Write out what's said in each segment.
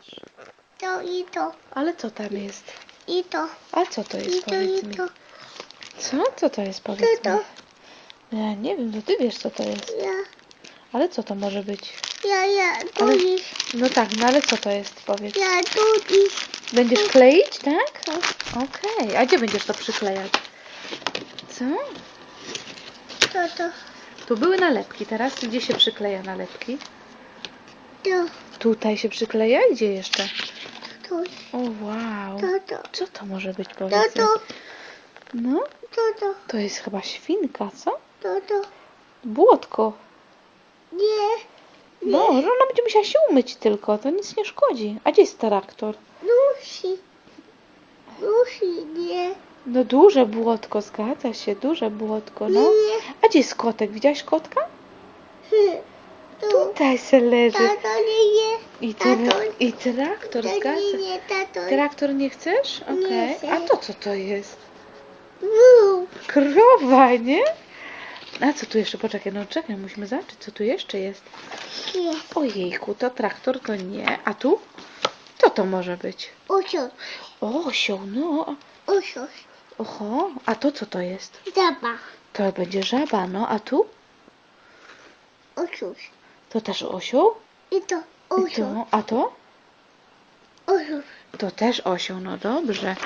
masz? To i to. Ale co tam jest? I to. A co to I jest, to powiedz i mi? to. Co? Co to jest, powiedz to. mi? Ja nie wiem, to ty wiesz, co to jest. Ja. Ale co to może być? Ja, ja, tu Ale- i. No tak, no ale co to jest, powiedz? Ja, tu i. Będziesz kleić, tak? To. Okej, a gdzie będziesz to przyklejać? Co? To, to. Tu były nalepki, teraz gdzie się przykleja nalepki? Tutaj się przykleja gdzie jeszcze? Tu. O wow. Co to może być, To, powiedz mi? No, To, to. to jest chyba świnka, co? To, to. Błotko. Nie. No, że ona będzie musiała się umyć tylko, to nic nie szkodzi. A gdzie jest traktor? Musi. Musi, nie. No duże błotko, zgadza się, duże błotko, no. Nie. A gdzie jest kotek? Widziałaś kotka? Tutaj se leży. Tato, nie, nie. I, tra- Tato. i traktor, To zgadza nie, nie, tato. Traktor nie chcesz? Okej. chcę. A to co to jest? Krowa, nie? A co tu jeszcze? Poczekaj, no czekaj, musimy zobaczyć, co tu jeszcze jest. Ojejku, to traktor to nie. A tu? Co to może być? Usiądź. Osioł, no. Usiądź. Oho, a to co to jest? Zaba. To będzie żaba, no. A tu? Usiądź. To też osioł? I to. I to, a to? Usiądź. To też osioł, no dobrze.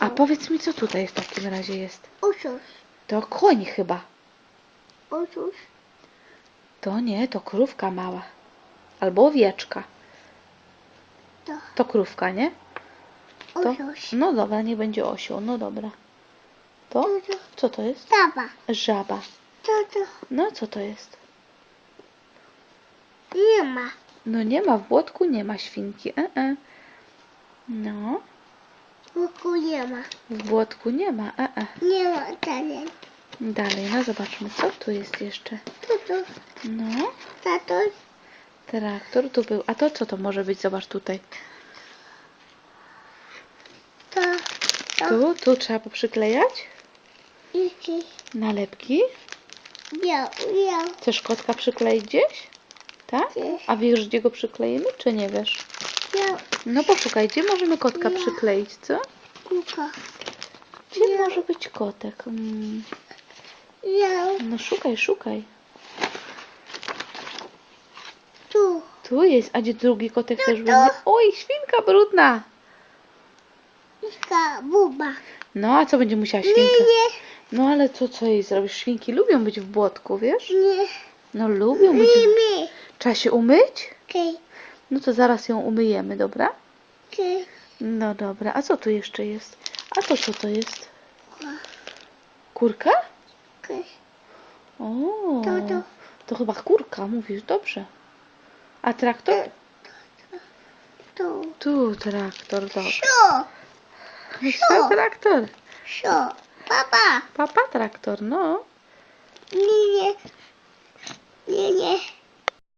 A powiedz mi, co tutaj w takim razie jest? Usiądź. To koń chyba. Usiądź. To nie, to krówka mała. Albo owieczka. To. To krówka, nie? To? Usiądź. No dobra, nie będzie osioł, no dobra. To? To, to. Co to jest? Zaba. Żaba. To, to. No co to jest? Nie ma. No nie ma, w błotku nie ma świnki. E -e. No, Łuku nie ma. w błotku nie ma. E -e. Nie ma dalej. Dalej, no zobaczmy, co tu jest jeszcze. To, to. No, Tato. traktor tu był. A to co to może być? Zobacz tutaj. To. To. Tu, tu trzeba poprzyklejać Iki. nalepki. Biał. Biał. Chcesz kotka przykleić gdzieś? Tak? A wiesz, gdzie go przykleimy, czy nie wiesz? Biał. No poszukaj, gdzie możemy kotka Nie. przykleić, co? Kuka. Gdzie Nie. może być kotek? Mm, Biał. no szukaj, szukaj. Tu. Tu jest, a gdzie drugi kotek też to. będzie? Oj, świnka brudna! Iska. Buba. No, a co będzie musiała Nie, świnka? nie. No ale co, co jej zrobisz? Świnki lubią być w błotku, wiesz? Nie. No lubią być. Nie. Trzeba się umyć? Okej. No to zaraz ją umyjemy, dobra? Okej. No dobra, a co tu jeszcze jest? A to co to jest? Kurka? Okej. O, To, to. to chyba kurka, mówisz, dobrze. A traktor? Tu. Tu traktor, dobra. Sio. Co traktor? Sio. Papa. Papa traktor, no. Nie, nie. Nie, nie.